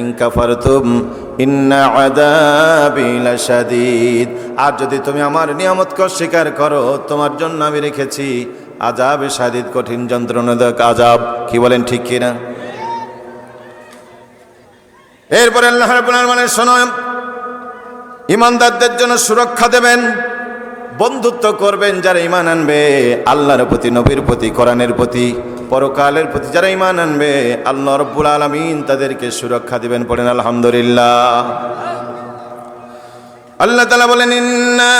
Inca ফারতুম ইন্না আর যদি তুমি আমার নিয়ামতকে অস্বীকার করো, তোমার জন্য আমি রেখেছি আজাবে সাদিদ কঠিন যন্ত্রণাদায়ক আজাব কি বলেন, ঠিক কিনা? এরপরে আল্লাহ রাব্বুল আলামিন শোনো ইমানদারদের জন্য সুরক্ষা দেবেন। বন্ধুত্ব করবেন যারা ইমান আনবে, আল্লাহর প্রতি, নবীর প্রতি, কোরআনের প্রতি, পরকালের প্রতি যারা ইমান আনবে, আল্লাহ রব্বুল আলমিন তাদেরকে সুরক্ষা দিবেন, পড়েন আলহামদুলিল্লাহ। আল্লাহ তালা বলেন, ইন্না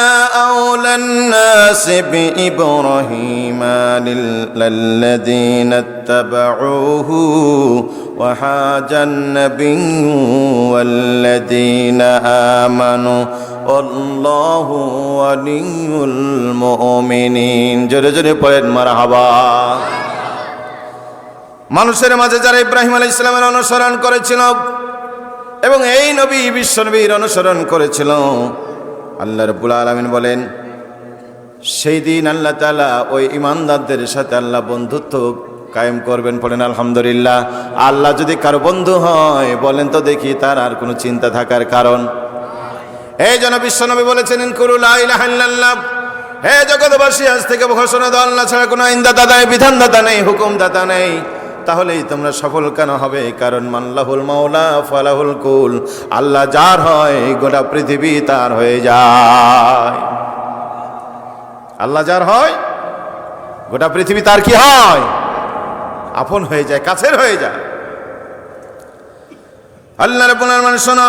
আল্লাহু ওয়ালিয়ুল মুমিনিন। জোরে জোরে পড়েন, মারহাবা। মানুষের মাঝে যারা ইব্রাহিম আলাইহিস সালামের অনুসরণ করেছিল এবং এই নবী বিশ্বনবীর অনুসরণ করেছিল, আল্লাহ রব্বুল আলমিন বলেন, সেই দিন আল্লাহ তালা ওই ইমানদারদের সাথে আল্লাহ বন্ধুত্ব কায়েম করবেন পড়েন আলহামদুলিল্লাহ। আল্লাহ যদি কারও বন্ধু হয়, বলেন তো দেখি তার আর কোনো চিন্তা থাকার কারণ। এই জন্য বিশ্বনবী বলেছেন হে জগৎবাসী, আজ থেকে ঘোষণা দাও আল্লাহ ছাড়া কোনো আইনদাতা নেই, বিধানদাতা নেই, হুকুমদাতা নেই। তাহলেই তোমরা সফল কেন হবে? কারণ মাল্লাহুল মাওলা, ফালাহুল কুল। আল্লাহ যার হয়, গোটা পৃথিবী তার হয়ে যায়। আল্লাহ যার হয়, গোটা পৃথিবী তার কি হয়? আপন হয়ে যায়, কাছের হয়ে যায়। আল্লাহ রাব্বুল আলামিন শোনো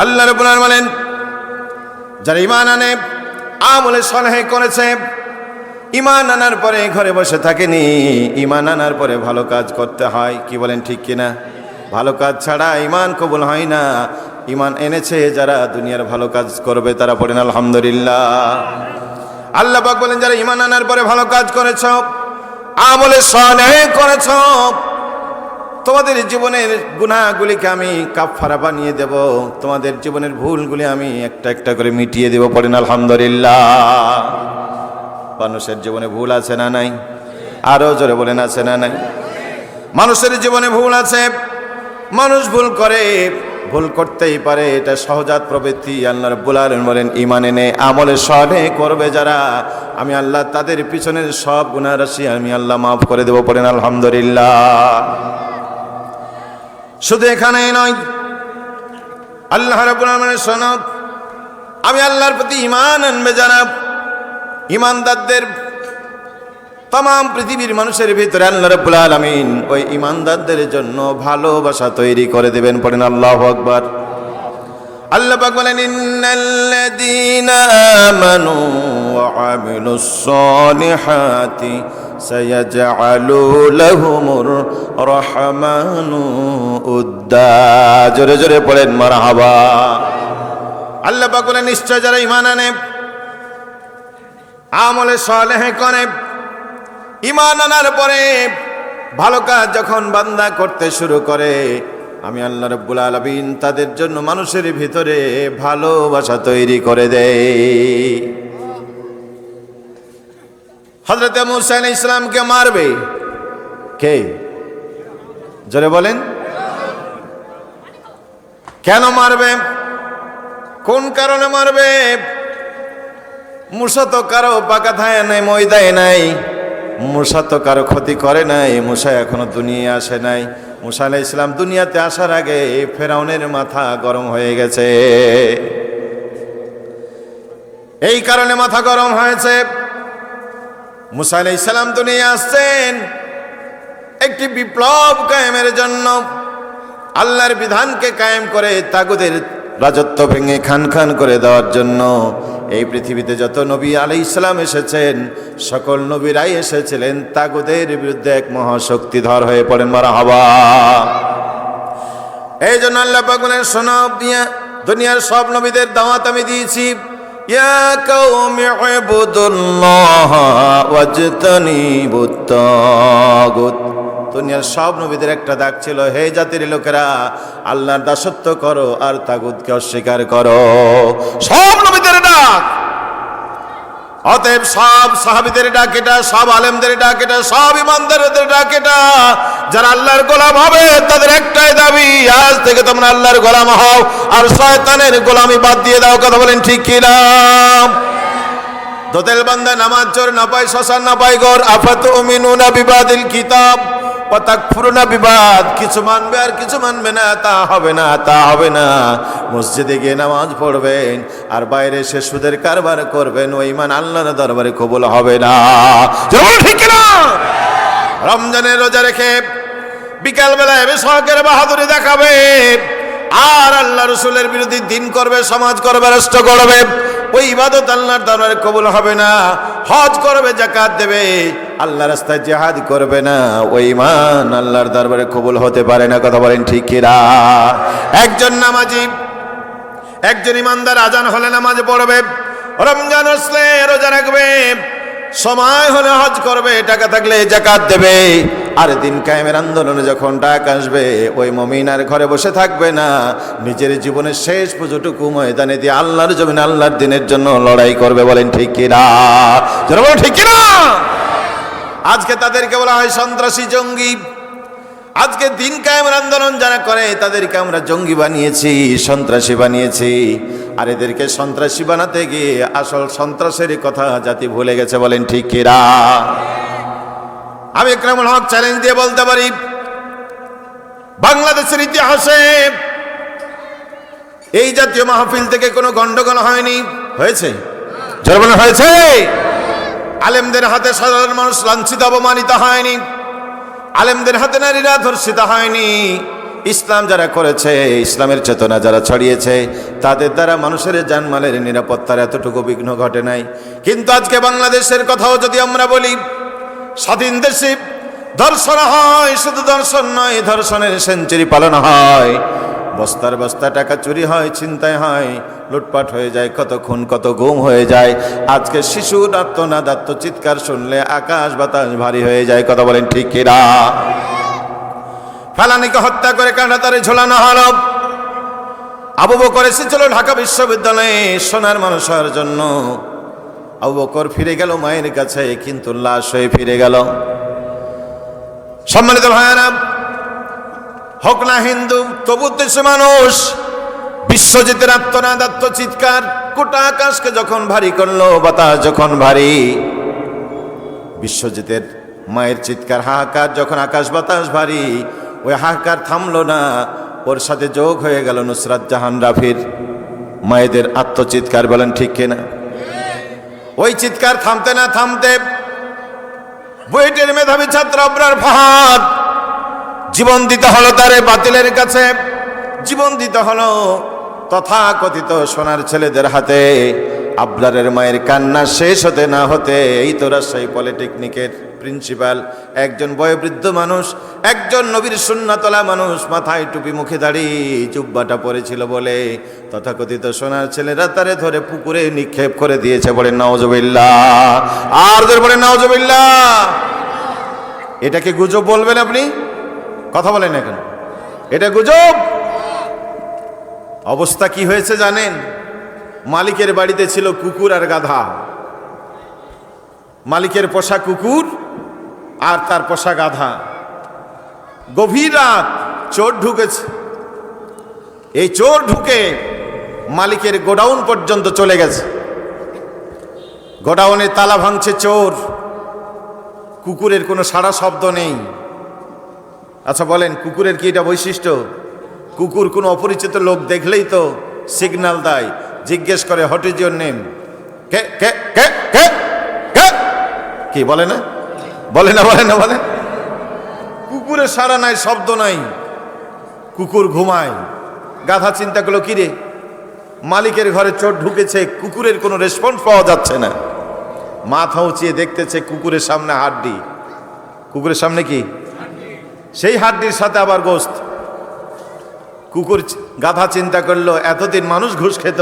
আল্লাহ রাব্বুল বলেন, যারা ইমান আনে, আমলে সলহে করেছে ইমান আনার পরে ঘরে বসে থাকেনি ইমান আনার পরে ভালো কাজ করতে হয়, কি বলেন ঠিক কিনা? ভালো কাজ ছাড়া ইমান কবুল হয় না। ইমান এনেছে যারা দুনিয়ার ভালো কাজ করবে, তারা পড়েন আলহামদুলিল্লাহ। আল্লাহ বলেন, যারা ইমান আনার পরে ভালো কাজ করেছ, আমলে সলহে করেছ তোমাদের জীবনের গুনাহগুলিকে আমি কাফারা বানিয়ে দেব, তোমাদের জীবনের ভুলগুলি আমি একটা একটা করে মিটিয়ে দেব পড়েন, আলহামদুলিল্লাহ। মানুষের জীবনে ভুল আছে না নাই? আরও জোরে বলেন, আছে না নাই? মানুষের জীবনে ভুল আছে, মানুষ ভুল করে, ভুল করতেই পারে, এটা সহজাত প্রবৃত্তি। আল্লাহ রব্বুল আলামিন বলেন ইমান এনে আমলে সলে করবে যারা, আমি আল্লাহ তাদের পিছনের সব গুনাহ রাশি আমি আল্লাহ মাফ করে দেব পড়েন, আলহামদুলিল্লাহ। শুধু এখানেই নয়, আল্লাহ রাব্বুল আলামিনের সনদ, আমি আল্লাহর প্রতি ইমান আনবে যারা ঈমানদারদের তাম পৃথিবীর মানুষের ভিতরে আল্লাহ রাব্বুল আলামিন ওই ইমানদারদের জন্য ভালোবাসা তৈরি করে দেবেন, পড়েন আল্লাহু আকবার। আল্লাহ বলেন সায়াজআলু লাহুমুর রহমানু উদ্দা জোরে জোরে পড়েন, মারহাবা। আল্লাহ পাক বলেন, নিশ্চয় যারা ঈমান আনে, আমলে সালেহ করে, ঈমান আনার পরে ভালো কাজ যখন বান্দা করতে শুরু করে, আমি আল্লাহ রব্বুল আলমিন তাদের জন্য মানুষের ভিতরে ভালোবাসা তৈরি করে দেয় হজরত মুসা আলাইহিস ইসলামকে মারবে? কে? জোরে বলেন। কেন মারবে? কোন কারণে মারবে? মুসা তো কারও পাকা থায় নাই, ময়দায় নাই। মুসা তো কারও ক্ষতি করে নাই, মুসা এখনও দুনিয়ায় আসে নাই। মুসা আলাহ ইসলাম দুনিয়াতে আসার আগে ফেরাউনের মাথা গরম হয়ে গেছে। এই কারণে মাথা গরম হয়েছে। মুসা আলাহ ইসলাম দুনিয়া আসছেন। একটি বিপ্লব কায়েমের জন্য আল্লাহর বিধানকে কায়েম করে তাগুদের রাজত্ব ভেঙে খান খান করে দেওয়ার জন্য এই পৃথিবীতে যত নবী আলাই ইসলাম এসেছেন, সকল নবীরাই এসেছিলেন তাগুদের বিরুদ্ধে এক মহাশক্তিধর হয়ে পড়েন মারা হবা এই জন্য আল্লাহ বলেন, শোনো, দুনিয়ার সব নবীদের দাওয়াত আমি দিয়েছি। ইয়া اعبدوا الله واجتنبوا الطاغوت. দুনিয়ার সব নবীদের একটা দাগ ছিল, হে জাতির লোকেরা, আল্লাহর দাসত্ব করো আর তাগুদকে অস্বীকার করো। সব নবীদের ডাক অতএব সব সাহাবিদের ডাক এটা সব আলেমদের ডাক এটা সব ইমানদারদের ডাক এটা যারা আল্লাহর গোলাম হবে, তাদের একটাই দাবি, আজ থেকে তোমরা আল্লাহর গোলাম হও, আর শয়তানের গোলামি বাদ দিয়ে দাও, কথা বলেন ঠিক কিনা দোতেল বান্দা নামাজ চোর না পায় শ্মশান না পায় গর, আফাত মিনুনা বিবাদিল কিতাব। পতাক ফুরুনা বিবাদ, কিছু মানবে আর কিছু মানবে না, তা হবে না, তা হবে না। মসজিদে গিয়ে নামাজ পড়বেন, আর বাইরে সে সুদের কারবার করবেন, ওই মান আল্লাহর দরবারে কবুল হবে না। ঠিক না রমজানের রোজা রেখে বিকালবেলা এবে সহকের বাহাদুরি দেখাবে, আর আল্লাহ রসুলের বিরোধী দিন করবে, সমাজ করবে, রাষ্ট্র করবে, ওই ইবাদত আল্লাহর দরবারে কবুল হবে না। হজ করবে জাকাত দেবে আল্লাহ রাস্তায় জেহাদ করবে না। ওই মান আল্লাহর দরবারে কবুল হতে পারে না, কথা বলেন ঠিক কিরা একজন নামাজি, একজন ইমানদার আজান হলে নামাজ পড়বে, রমজান আসলে রোজা রাখবে, সময় হলে হজ করবে, টাকা থাকলে জাকাত দেবে। আর দিন কায়েমের আন্দোলনে যখন ডাক আসবে, ওই মমিনার ঘরে বসে থাকবে না। নিজের জীবনের শেষ পুজোটুকু ময়দানে দিয়ে আল্লাহর জমিন আল্লাহর দিনের জন্য লড়াই করবে, বলেন ঠিক কিনা ঠিক কিনা আজকে তাদেরকে বলা হয় সন্ত্রাসী জঙ্গি। আজকে দিন কায়েমের আন্দোলন যারা করে, তাদেরকে আমরা জঙ্গি বানিয়েছি, সন্ত্রাসী বানিয়েছি। আর এদেরকে সন্ত্রাসী বানাতে গিয়ে আসল সন্ত্রাসের কথা জাতি ভুলে গেছে বলেন ঠিক কিরা আমি একরামুল হক চ্যালেঞ্জ দিয়ে বলতে পারি, বাংলাদেশের ইতিহাসে এই জাতীয় মাহফিল থেকে কোনো গন্ডগোল হয়নি। হয়েছে? জরবান হয়েছে? আলেমদের হাতে সাধারণ মানুষ লাঞ্ছিত, অপমানিত হয়নি। আলেমদের হাতে নারীরা ধর্ষিত হয়নি। ইসলাম যারা করেছে, ইসলামের চেতনা যারা ছড়িয়েছে, তাদের দ্বারা মানুষের জানমালের নিরাপত্তার এতটুকু বিঘ্ন ঘটে নাই। কিন্তু আজকে বাংলাদেশের কথাও যদি আমরা বলি, স্বাধীন দেশে ধর্ষণ হয়, শুধু ধর্ষণ নয়, ধর্ষণের সেঞ্চুরি পালন হয়। বস্তার বস্তা টাকা চুরি হয় চিন্তায় হয়, লুটপাট হয়ে যায়, কত খুন, কত গুম হয়ে যায়। আজকে শিশুর আত্মনাদ আত্মচিৎকার শুনলে আকাশ বাতাস ভারী হয়ে যায়, কথা বলেন ঠিক ফেলানিকে হত্যা করে কাঁটাতারে ঝোলানো হলো। আবু বকর এসেছিল ঢাকা বিশ্ববিদ্যালয়ে, সোনার মানুষ হওয়ার জন্য। আবু বকর ফিরে গেল মায়ের কাছে, কিন্তু লাশ হয়ে ফিরে গেল। সম্মানিত ভাইয়ারা হোক না হিন্দু, তবু দেশে মানুষ। বিশ্বজিতের আত্মনাদ আত্মচিৎকার গোটা আকাশকে যখন ভারী করল, বাতাস যখন ভারী। বিশ্বজিতের মায়ের চিৎকার, হাহাকার, যখন আকাশ বাতাস ভারী, ওই হাহাকার থামলো না, ওর সাথে যোগ হয়ে গেল নুসরাত জাহান রাফির। মায়েদের আত্মচিৎকার বলেন, ঠিক কিনা ওই চিৎকার থামতে না থামতে বুয়েটের মেধাবী ছাত্র আবরার ফাহাদ জীবন দিতে হলো তারে বাতিলের কাছে। জীবন দিতে হলো তথাকথিত সোনার ছেলেদের হাতে। আবরারের মায়ের কান্না শেষ হতে না হতে এই তো রাজশাহী পলিটেকনিকের প্রিন্সিপাল, একজন বয়োবৃদ্ধ মানুষ, একজন নবীর সুন্নাতলা মানুষ, মাথায় টুপি মুখে দাড়ি, জুব্বাটা পরেছিল বলে তথাকথিত সোনার ছেলেরা তারে ধরে পুকুরে নিক্ষেপ করে দিয়েছে বলে নওজবিল্লা আর ধরে বলে নওজবিল্লা এটাকে গুজব বলবেন আপনি? কথা বলেন এখন এটা গুজব? অবস্থা কি হয়েছে জানেন? মালিকের বাড়িতে ছিল কুকুর আর গাধা। মালিকের পোষা কুকুর আর তার পোষা গাধা। গভীর রাত চোর ঢুকেছে। এই চোর ঢুকে মালিকের গোডাউন পর্যন্ত চলে গেছে। গোডাউনে তালা ভাঙছে চোর। কুকুরের কোনো সারা শব্দ নেই। আচ্ছা বলেন, কুকুরের কি এটা বৈশিষ্ট্য? কুকুর কোনো অপরিচিত লোক দেখলেই তো সিগন্যাল দেয়। জিজ্ঞেস করে হোয়াট ইজ ইউর নেম কে বলে না? বলে না বলে না, বলে? কুকুরের সারা নাই, শব্দ নাই। কুকুর ঘুমায়। গাধা চিন্তা করল, কি রে? মালিকের ঘরে চোট ঢুকেছে, কুকুরের কোনো রেসপন্স পাওয়া যাচ্ছে না। মাথা উঁচিয়ে দেখতেছে কুকুরের সামনে হাড্ডি। কুকুরের সামনে কি? সেই হাড্ডির সাথে আবার গোস্ত। কুকুর গাধা চিন্তা করল, এতদিন মানুষ ঘুষ খেত,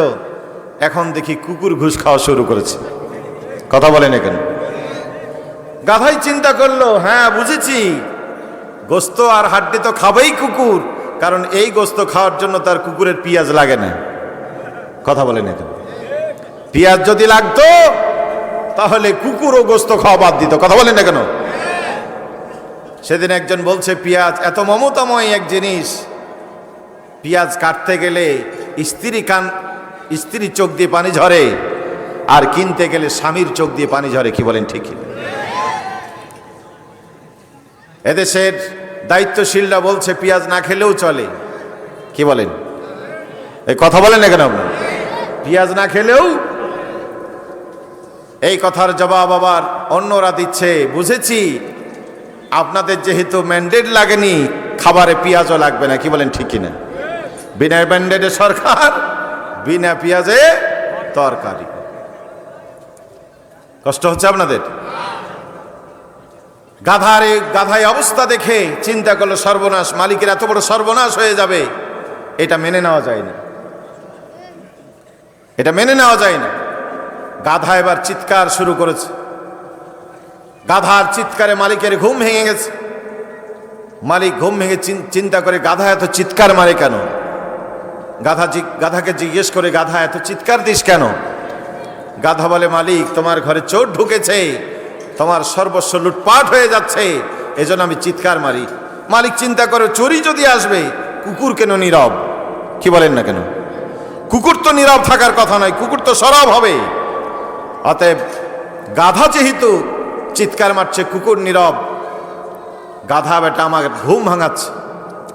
এখন দেখি কুকুর ঘুষ খাওয়া শুরু করেছে। কথা বলেন এখানে। গাধাই চিন্তা করল হ্যাঁ বুঝেছি। গোস্ত আর হাড্ডি তো খাবেই কুকুর, কারণ এই গোস্ত খাওয়ার জন্য তার কুকুরের পেঁয়াজ লাগে না। কথা বলেন এখানে। পেঁয়াজ যদি লাগতো, তাহলে কুকুরও গোস্ত খাওয়া বাদ দিত। কথা বলেন না কেন সেদিন একজন বলছে, পেঁয়াজ, এত মমতাময় এক জিনিস। পেঁয়াজ কাটতে গেলে স্ত্রী কান স্ত্রীর চোখ দিয়ে পানি ঝরে আর কিনতে গেলে স্বামীর চোখ দিয়ে পানি ঝরে। কি বলেন ঠিকই? এদেশের দায়িত্বশীলরা বলছে, পেঁয়াজ না খেলেও চলে। কি বলেন? এই কথা বলেন না কেন পেঁয়াজ না খেলেও এই কথার জবাব আবার অন্যরা দিচ্ছে। বুঝেছি আপনাদের যেহেতু ম্যান্ডেট লাগেনি, খাবারে পেঁয়াজও লাগবে না, কি বলেন ঠিক কিনা? বিনা ম্যান্ডেটে সরকার, বিনা পেঁয়াজে তরকারি। কষ্ট হচ্ছে আপনাদের? গাধার গাধায় অবস্থা দেখে চিন্তা করল সর্বনাশ, মালিকের এত বড় সর্বনাশ হয়ে যাবে, এটা মেনে নেওয়া যায় না। এটা মেনে নেওয়া যায় না। গাধা এবার চিৎকার শুরু করেছে। গাধার চিৎকারে মালিকের ঘুম ভেঙে গেছে। মালিক ঘুম ভেঙে চিন- চিন্তা করে, গাধা এত চিৎকার মারে কেন? গাধা গাধাকে জিজ্ঞেস করে, গাধা এত চিৎকার দিস কেন? গাধা বলে, মালিক, তোমার ঘরে চোর ঢুকেছে। তোমার সর্বস্ব লুটপাট হয়ে যাচ্ছে। এজন্য আমি চিৎকার মারি। মালিক চিন্তা করে, চুরি যদি আসবে, কুকুর কেন নীরব? কি বলেন না কেন? কুকুর তো নীরব থাকার কথা নয়, কুকুর তো সরব হবে। অতএব গাধা যেহেতু চিৎকার মারছে, কুকুর নীরব। গাধা বেটা আমার ঘুম ভাঙাচ্ছে।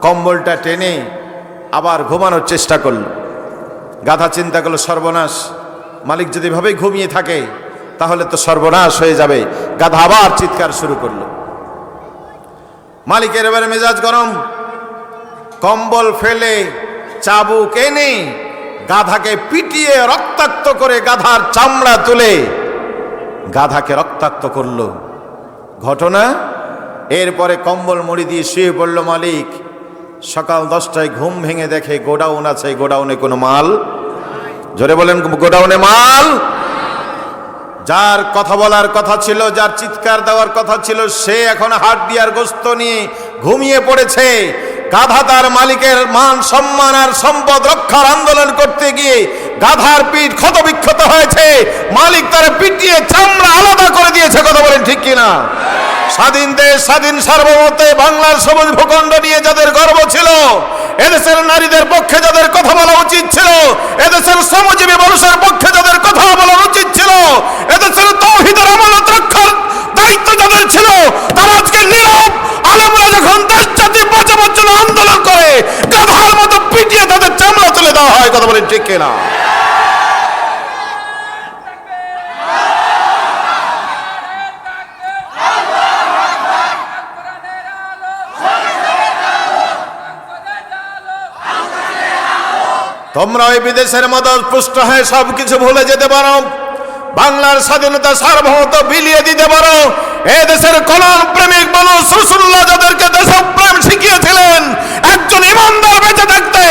কম্বলটা টেনে আবার ঘুমানোর চেষ্টা করল। গাধা চিন্তা করল, সর্বনাশ। মালিক যদি ভাবে ঘুমিয়ে থাকে, তাহলে তো সর্বনাশ হয়ে যাবে। গাধা আবার চিৎকার শুরু করল। মালিকের এবারে মেজাজ গরম। কম্বল ফেলে চাবুক এনে গাধাকে পিটিয়ে রক্তাক্ত করে গাধার চামড়া তুলে গাধাকে রক্তাক্ত করল। ঘটনা? এরপরে কম্বল মুড়ি দিয়ে শুয়ে পড়ল মালিক। সকাল দশটায় ঘুম ভেঙে দেখে, গোডাউন আছে গোডাউনে কোনো মাল? জোরে বলেন, গোডাউনে মাল? যার কথা বলার কথা ছিল, যার চিৎকার দেওয়ার কথা ছিল, সে এখন হাট দিয়ার গোস্ত নিয়ে ঘুমিয়ে পড়েছে। গাধা তার মালিকের মান সম্মান আর সম্পদ রক্ষার আন্দোলন করতে গিয়ে গাধার পিঠ ক্ষত বিক্ষত হয়েছে। মালিক তার পিটিয়ে চামড়া আলাদা করে দিয়েছে, কথা বলেন ঠিক কিনা? স্বাধীন দেশ, স্বাধীন সার্বভৌমত্বে বাংলার সবুজ ভূখণ্ড নিয়ে যাদের গর্ব ছিল, এদেশের নারীদের পক্ষে যাদের কথা বলা উচিত ছিল, এদেশের শ্রমজীবী মানুষের পক্ষে যাদের কথা বলা উচিত ছিল, এদেশের তৌহিদের আমানত রক্ষার দায়িত্ব যাদের ছিল, তারা আজকে নীরব আলমরা যখন দেশ জাতি বাঁচাবার জন্য আন্দোলন করে, গাধার মতো পিটিয়ে তাদের চামড়া তুলে দেওয়া হয়, কথা বলেন ঠিক কিনা? তোমরা ওই বিদেশের মতো পুষ্ট হয়ে সব কিছু ভুলে যেতে পারো। বাংলার স্বাধীনতা সার্বভৌমত্ব বিলিয়ে দিতে পারো। এ দেশের কলম প্রেমিক মানুষ সুসুল্লাহ যাদেরকে দেশপ্রেম শিখিয়েছিলেন, একজন ইমানদার বেঁচে থাকতে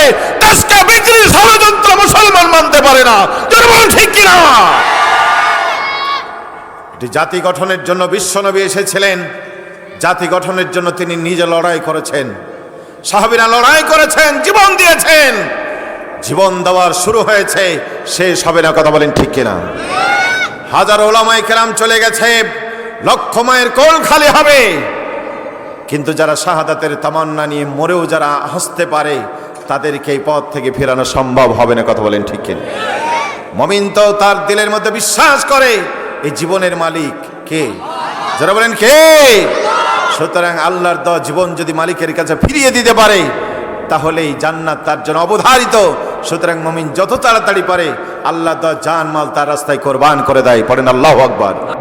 দেশকে বিক্রি ষড়যন্ত্র মুসলমান মানতে পারে না। বলেন ঠিক কিনা? এটি জাতি গঠনের জন্য বিশ্বনবী এসেছিলেন। জাতি গঠনের জন্য তিনি নিজে লড়াই করেছেন। সাহাবিরা লড়াই করেছেন, জীবন দিয়েছেন। জীবন দেওয়ার শুরু হয়েছে, শেষ হবে না, কথা বলেন ঠিক কিনা? হাজার ওলামাই কেরাম চলে গেছে, লক্ষ মায়ের কোল খালি হবে। কিন্তু যারা শাহাদাতের তামান্না নিয়ে মরেও যারা হাসতে পারে, তাদেরকে এই পথ থেকে ফেরানো সম্ভব হবে না, কথা বলেন ঠিক কিনা? মমিন তো তার দিলের মধ্যে বিশ্বাস করে, এই জীবনের মালিক কে? যারা বলেন কে? সুতরাং আল্লাহর দেওয়া জীবন যদি মালিকের কাছে ফিরিয়ে দিতে পারে, তাহলেই জান্নাত তার জন্য অবধারিত। সুতরাং মমিন যত তাড়াতাড়ি পারে, আল্লাহ তার জান মাল তার রাস্তায় কোরবান করে দেয়। পড়েন আল্লাহ আকবার।